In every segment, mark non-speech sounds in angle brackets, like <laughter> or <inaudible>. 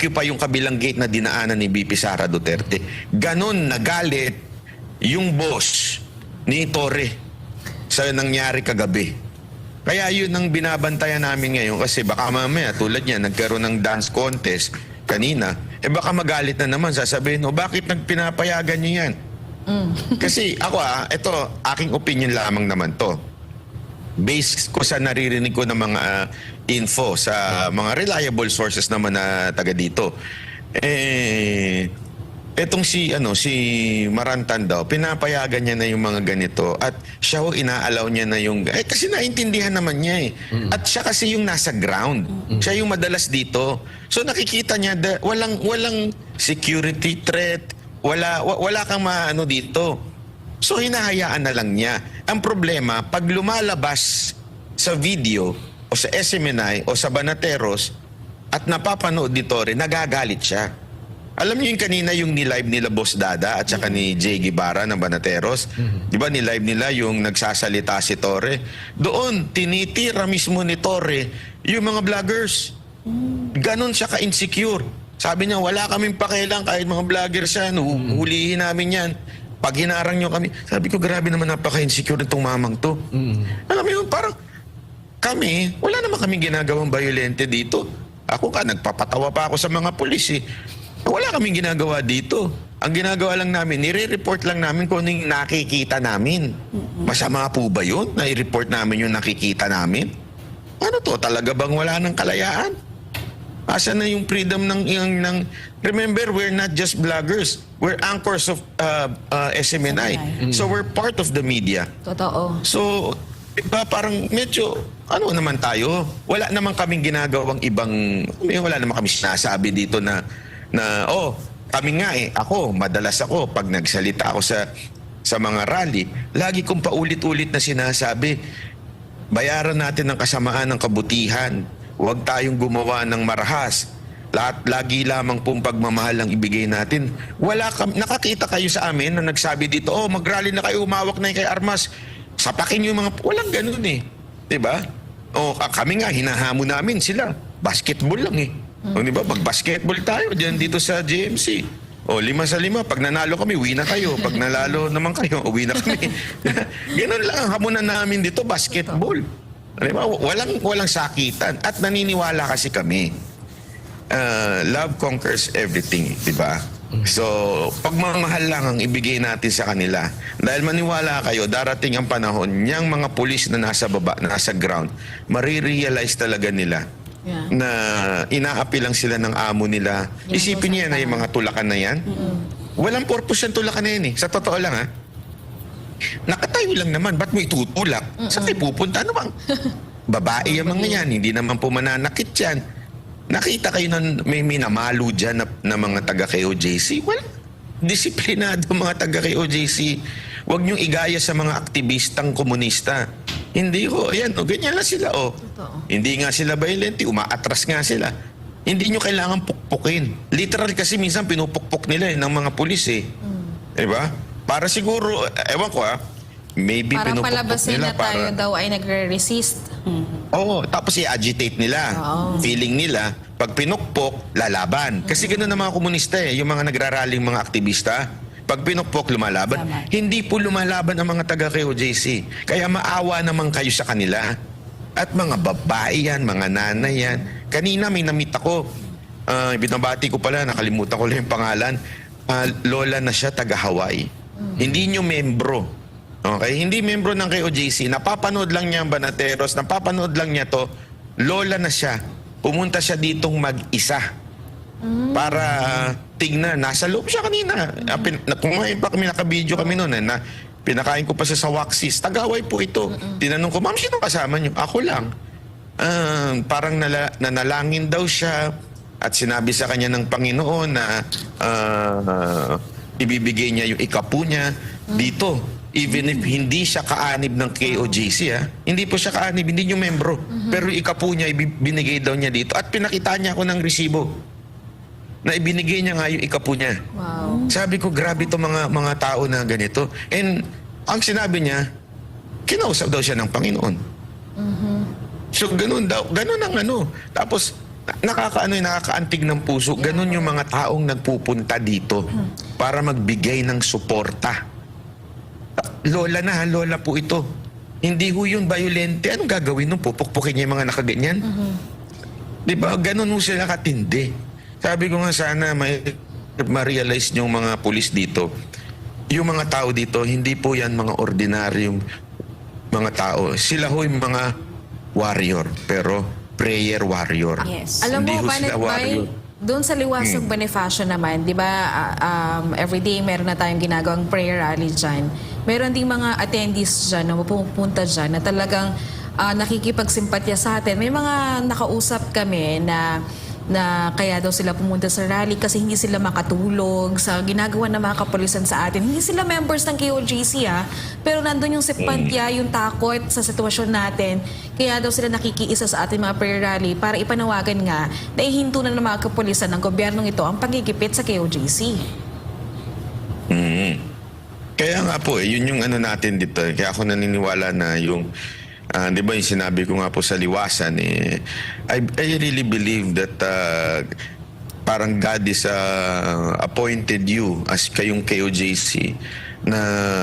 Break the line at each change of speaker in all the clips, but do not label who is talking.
occupy yung kabilang gate na dinaanan ni BP Sara Duterte. Ganon nagalit yung boss ni Torre sa nangyari kagabi. Kaya yun ang binabantayan namin ngayon kasi baka mamaya tulad niya nagkaroon ng dance contest kanina, eh baka magalit na naman sasabihin, o bakit nagpinapayagan niyo yan? kasi ako ah, ito aking opinion lamang naman to based ko sa naririnig ko ng mga ah, info sa mga reliable sources naman na taga dito. Eh etong si ano si Marantan daw pinapayagan niya na yung mga ganito at siya ho inaalaw niya na yung eh kasi naintindihan naman niya eh. At siya kasi yung nasa ground. Siya yung madalas dito. So nakikita niya da- walang walang security threat, wala wa- wala kang maano dito. So hinahayaan na lang niya. Ang problema, pag lumalabas sa video o sa SMNI o sa Banateros at napapanood ni Torre, nagagalit siya. Alam niyo yung kanina yung ni-live nila Boss Dada at saka ni Jay Guevara ng Banateros? Di ba ni-live nila yung nagsasalita si Torre? Doon, tinitira mismo ni Torre yung mga vloggers. Ganon siya ka-insecure. Sabi niya, wala kaming pakialam kahit mga vloggers yan, hu- hulihin namin yan. Pag hinarang niyo kami, sabi ko, grabe naman napaka-insecure nitong mamang to. Alam mo yun, parang kami, wala naman kaming ginagawang violente dito. Ako ka, nagpapatawa pa ako sa mga pulis eh. Wala kaming ginagawa dito. Ang ginagawa lang namin, nire-report lang namin kung ano yung nakikita namin. Masama po ba yun? Na i-report namin yung nakikita namin? Ano to? Talaga bang wala ng kalayaan? Asa na yung freedom ng, yung, ng... Remember, we're not just bloggers. We're anchors of uh, uh, SMNI. So we're part of the media.
Totoo.
So, iba parang medyo, ano naman tayo? Wala naman kaming ginagawang ibang, may wala naman kami sinasabi dito na, na oh, kami nga eh, ako, madalas ako, pag nagsalita ako sa, sa mga rally, lagi kong paulit-ulit na sinasabi, bayaran natin ng kasamaan ng kabutihan. Huwag tayong gumawa ng marahas. Lahat, lagi lamang pong pagmamahal ang ibigay natin. Wala kam, nakakita kayo sa amin na nagsabi dito, oh, mag-rally na kayo, umawak na yung kay Armas. Sapakin yung mga, walang ganun eh. ba? O ka- kami nga, hinahamon namin sila. Basketball lang eh. O di ba, mag-basketball tayo dyan dito sa GMC. O lima sa lima, pag nanalo kami, uwi na kayo. Pag nanalo <laughs> naman kayo, uwi na kami. <laughs> Ganun lang ang hamunan namin dito, basketball. Di ba? Walang, walang sakitan. At naniniwala kasi kami, uh, love conquers everything, di ba? So, pagmamahal lang ang ibigay natin sa kanila. Dahil maniwala kayo, darating ang panahon, niyang mga pulis na nasa baba, nasa ground, marirealize talaga nila
Yeah.
na inaapi lang sila ng amo nila. Isipin niya na yung mga tulakan na yan. Walang purpose yung tulakan na yan eh. Sa totoo lang ha. Nakatayo lang naman. Ba't mo itutulak? Saan kayo pupunta? Ano bang? <laughs> Babae yung mga yan. Hindi naman po mananakit yan. Nakita kayo na may minamalo dyan na, na mga taga KOJC? Well, disiplinado mga taga KOJC. Huwag niyong igaya sa mga aktivistang komunista. Hindi ko, ayan, o, ganyan lang sila, o.
Totoo.
Hindi nga sila violent, umaatras nga sila. Hindi nyo kailangan pukpukin. Literal kasi minsan pinupukpok nila eh, ng mga pulis eh. Diba? Para siguro, eh, ewan ko ah, maybe
Para
pinupukpok
palabasin
nila
na tayo
para...
daw ay nagre-resist.
Oo, tapos i-agitate nila.
Oo.
Feeling nila, pag pinukpok, lalaban. Kasi ganoon ang mga komunista eh, yung mga nagraraling mga aktivista. Pag pinukpok, lumalaban.
Tama.
Hindi po lumalaban ang mga taga KOJC. Kaya maawa naman kayo sa kanila. At mga babae yan, mga nanay yan. Kanina may namit ako. Ah, binabati ko pala, nakalimutan ko lang yung pangalan. Ah, lola na siya, taga Hawaii. Hindi nyo membro. Okay? Hindi membro ng KOJC. Napapanood lang niya ang Banateros. Napapanood lang niya to. Lola na siya. Pumunta siya ditong mag-isa. Para tignan. Nasa loob siya kanina. Ah, na- Kumain pa kami, naka-video kami noon. Eh, na, pinakain ko pa siya sa Waxis. Tagaway po ito. Tinanong ko, ma'am, sino kasama niyo? Ako lang. Ah, parang nala, nanalangin daw siya at sinabi sa kanya ng Panginoon na ah, ibibigay niya yung ikapu niya dito. Even if hindi siya kaanib ng KOJC, ha? hindi po siya kaanib, hindi niyo membro. Pero yung ikapu niya, binigay daw niya dito. At pinakita niya ako ng resibo na ibinigay niya nga yung ikapu niya.
Wow.
Sabi ko, grabe to mga, mga tao na ganito. And ang sinabi niya, kinausap daw siya ng Panginoon. So, ganun daw. Ganun ang ano. Tapos, nakakaano eh, nakakaantig ng puso. Ganon yung mga taong nagpupunta dito para magbigay ng suporta. Lola na, lola po ito. Hindi ho yun violente. Anong gagawin nung pupukpukin niya yung mga nakaganyan? Di ba? Ganon ho sila katindi. Sabi ko nga sana may ma-realize yung mga pulis dito. Yung mga tao dito, hindi po yan mga ordinaryong mga tao. Sila ho yung mga warrior, pero prayer warrior.
Yes. Alam
Hindi
mo,
ho sila warrior.
doon sa Liwasog Bonifacio naman, di ba, ah, um, everyday meron na tayong ginagawang prayer rally dyan. Meron ding mga attendees dyan na mapupunta dyan na talagang ah, nakikipagsimpatya sa atin. May mga nakausap kami na na kaya daw sila pumunta sa rally kasi hindi sila makatulog sa ginagawa ng mga kapulisan sa atin. Hindi sila members ng KOJC ah, pero nandun yung simpatya, yung takot sa sitwasyon natin. Kaya daw sila nakikiisa sa ating mga prayer rally para ipanawagan nga na ihinto na ng mga kapulisan ng gobyernong ito ang pagigipit sa KOJC.
Mm. Kaya nga po, eh, yun yung ano natin dito. eh. Kaya ako naniniwala na yung, ah, di ba yung sinabi ko nga po sa liwasan, eh, I, I really believe that ah, parang God is ah, appointed you as kayong KOJC na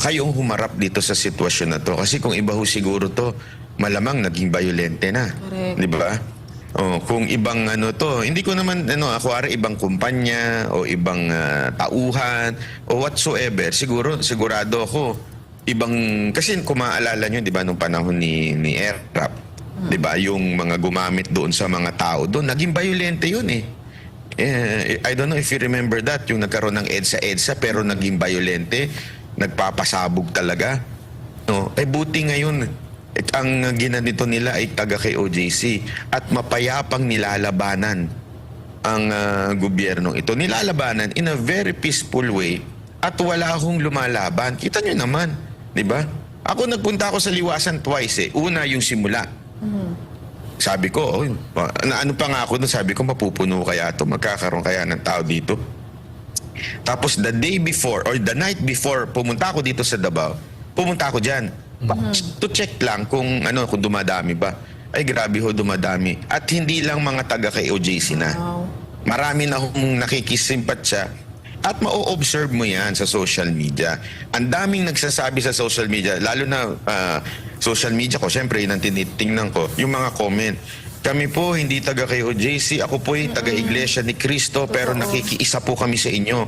kayong humarap dito sa sitwasyon na to. Kasi kung iba ho siguro to, malamang naging violente na.
Correct.
Di ba? Oh, kung ibang ano to, hindi ko naman ano, ako ara ibang kumpanya o ibang ah, tauhan o whatsoever, siguro sigurado ako ibang kasi kung maalala nyo, 'di ba nung panahon ni ni Aircraft, 'di ba, yung mga gumamit doon sa mga tao doon, naging violente 'yun eh. Eh, I don't know if you remember that, yung nagkaroon ng EDSA EDSA pero naging violente, nagpapasabog talaga. No, eh buti ngayon eh, ang ginanito nila ay taga kay OJC at mapayapang nilalabanan ang ah, gobyernong ito. Nilalabanan in a very peaceful way at wala akong lumalaban. Kita nyo naman, di ba? Ako nagpunta ako sa liwasan twice eh. Una yung simula. Sabi ko, oh, na ano pa nga ako doon, sabi ko mapupuno kaya to, magkakaroon kaya ng tao dito. Tapos the day before or the night before pumunta ako dito sa Davao, pumunta ako diyan to check lang kung ano kung dumadami ba. Ay grabe ho dumadami. At hindi lang mga taga kay OJC na.
Wow.
Marami na hong nakikisimpatya at ma-observe mo yan sa social media. Ang daming nagsasabi sa social media, lalo na ah, social media ko, syempre yun ang tinitingnan ko, yung mga comment. Kami po hindi taga kay OJC, ako po ay taga Iglesia ni Cristo, pero nakikiisa po kami sa inyo.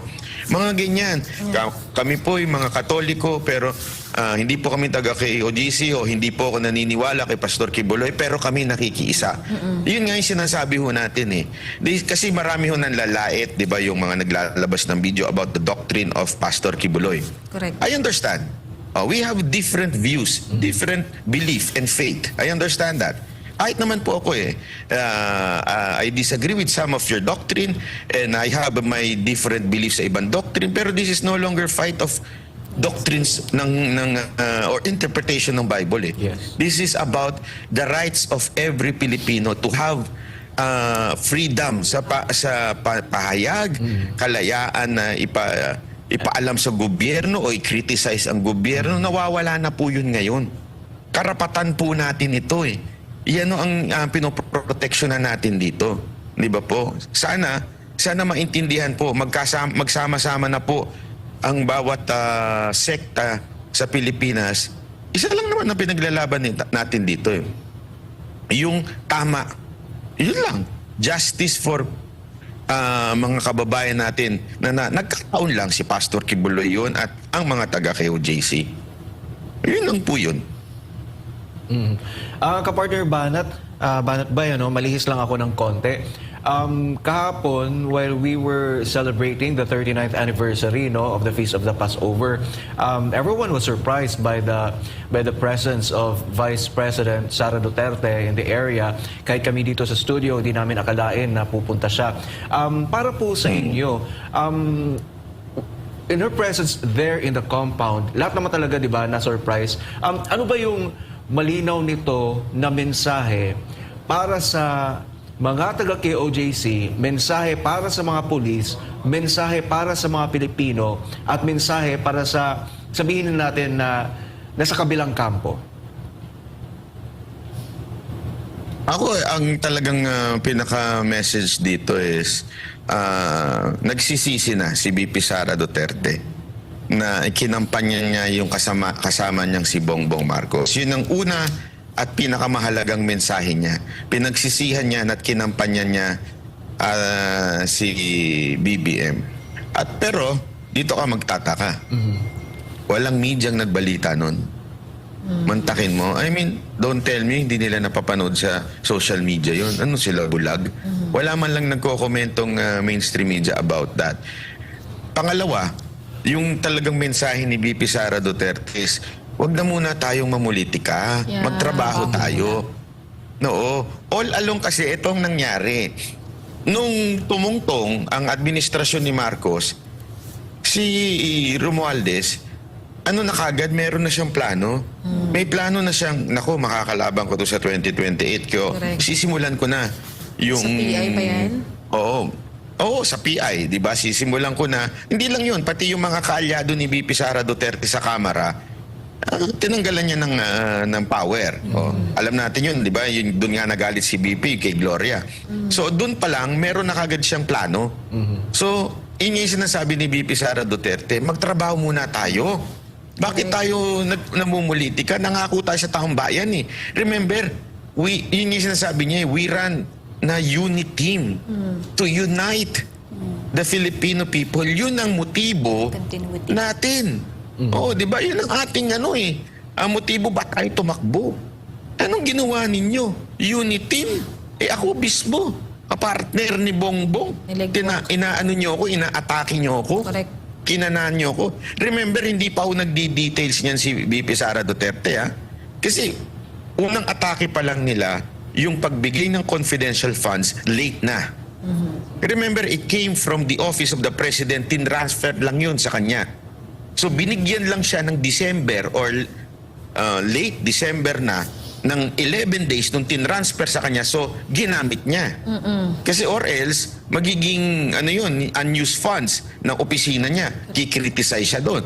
Mga ganyan. Ka- kami po ay mga Katoliko, pero ah, hindi po kami taga kay OJC o hindi po ako naniniwala kay Pastor Kibuloy, pero kami nakikiisa. Yun nga yung sinasabi ho natin eh. Di- kasi marami ho nang lalait, di ba, yung mga naglalabas ng video about the doctrine of Pastor Kibuloy.
Correct.
I understand. Uh, we have different views, different belief and faith. I understand that. Kahit naman po ako eh, uh, uh, I disagree with some of your doctrine and I have my different beliefs sa ibang doctrine pero this is no longer fight of doctrines ng, ng uh, or interpretation ng Bible eh.
Yes.
This is about the rights of every Filipino to have uh, freedom sa pa, sa pa- pahayag, kalayaan na ipa ipaalam sa gobyerno o i-criticize ang gobyerno, nawawala na po yun ngayon. Karapatan po natin ito eh. Yan ang uh, pinoproteksyonan natin dito. Di ba po? Sana, sana maintindihan po, magkasama, magsama-sama na po ang bawat ah, sekta sa Pilipinas. Isa lang naman ang pinaglalaban natin dito eh. Yung tama. Yun lang. Justice for ah, mga kababayan natin na, na nagkataon lang si Pastor Kibuloy yun at ang mga taga kay OJC. Yun lang po yun.
Mm. Ah, kapartner Banat, ah, Banat ba ano, malihis lang ako ng konti. Um, kahapon, while we were celebrating the 39th anniversary no, of the Feast of the Passover, um, everyone was surprised by the by the presence of Vice President Sara Duterte in the area. Kahit kami dito sa studio, hindi namin akalain na pupunta siya. Um, para po sa inyo, um, in her presence there in the compound, lahat naman talaga, di ba, na-surprise. Um, ano ba yung malinaw nito na mensahe para sa mga taga KOJC, mensahe para sa mga pulis, mensahe para sa mga Pilipino, at mensahe para sa, sabihin na natin na nasa kabilang kampo?
Ako, ang talagang ah, pinaka-message dito is ah, nagsisisi na si BP Sara Duterte na kinampanya niya yung kasama, kasama niyang si Bongbong Marcos. Yun ang una at pinakamahalagang mensahe niya. Pinagsisihan niya at kinampanya niya ah, si BBM. At pero, dito ka magtataka. Walang medyang nagbalita nun. Mantakin mo. I mean, don't tell me hindi nila napapanood sa social media yon. Ano sila, bulag? Wala man lang nagko-kommentong uh, mainstream media about that. Pangalawa, yung talagang mensahe ni BP Sara Duterte is, wag na muna tayong mamulitika.
Yeah.
Magtrabaho tayo. Oo. All along kasi itong nangyari. Nung tumungtong ang administrasyon ni Marcos, si Romualdez, ano na kagad, meron na siyang plano. May plano na siyang, nako, makakalaban ko to sa 2028. Kyo,
Correct.
sisimulan ko na yung...
Sa PI pa yan?
Oo. Oo, sa PI, di ba? Sisimulan ko na. Hindi lang yun, pati yung mga kaalyado ni BP Sara Duterte sa Kamara, ah, tinanggalan niya ng, ah, ng power. Oh, alam natin yun, di ba? Yun, doon nga nagalit si BP kay Gloria. So, doon pa lang, meron na kagad siyang plano. So, yun yung sinasabi ni BP Sara Duterte, magtrabaho muna tayo. Bakit tayo nag, namumulitika? Nangako tayo sa taong bayan eh. Remember, we, yun yung sinasabi niya, eh, we run na unit team to unite the Filipino people. Yun ang motibo
Continuity.
natin. Oo, di ba? Yun ang ating ano eh. Ang motibo ba tayo tumakbo? Anong ginawa ninyo? Unit team? Eh ako mismo, partner ni Bongbong. Tina, inaano niyo ako, inaatake niyo ako.
Correct.
Kinanaan niyo ako. Remember, hindi pa ako nagdi-details niyan si BP Sara Duterte ha. Kasi unang atake pa lang nila, yung pagbigay ng confidential funds, late na. Remember, it came from the office of the president, tinransfer lang yun sa kanya. So binigyan lang siya ng December or uh, late December na ng 11 days nung tinransfer sa kanya. So ginamit niya. Kasi or else, magiging ano yun, unused funds ng opisina niya. Kikriticize siya doon.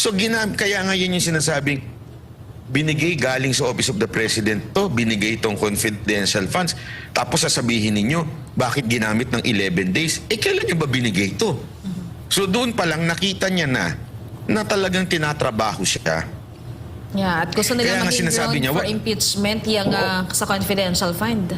So ginam kaya nga yun yung sinasabing binigay galing sa Office of the President to, binigay itong confidential funds. Tapos sasabihin ninyo, bakit ginamit ng 11 days? Eh, kailan nyo ba binigay ito? So doon pa lang nakita niya na na talagang tinatrabaho siya.
Yeah, at gusto
Kaya
nila
nga
maging
sinasabi
ground
niya,
for impeachment yung ah, sa confidential fund.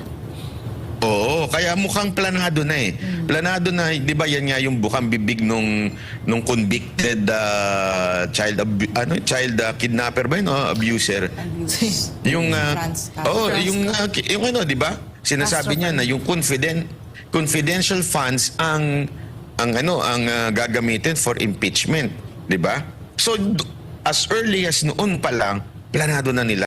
Oo, kaya mukhang planado na eh. Planado na, 'di ba yan nga yung bukang bibig nung nung convicted ah, child abu- ano child ah, kidnapper ba yun, o abuser?
Abuse.
Yung
Castro.
oh, yung ki- yung ano, 'di ba? Sinasabi niya na yung confident confidential funds ang ang ano ang ah, gagamitin for impeachment, 'di ba? So as early as noon pa lang planado na nila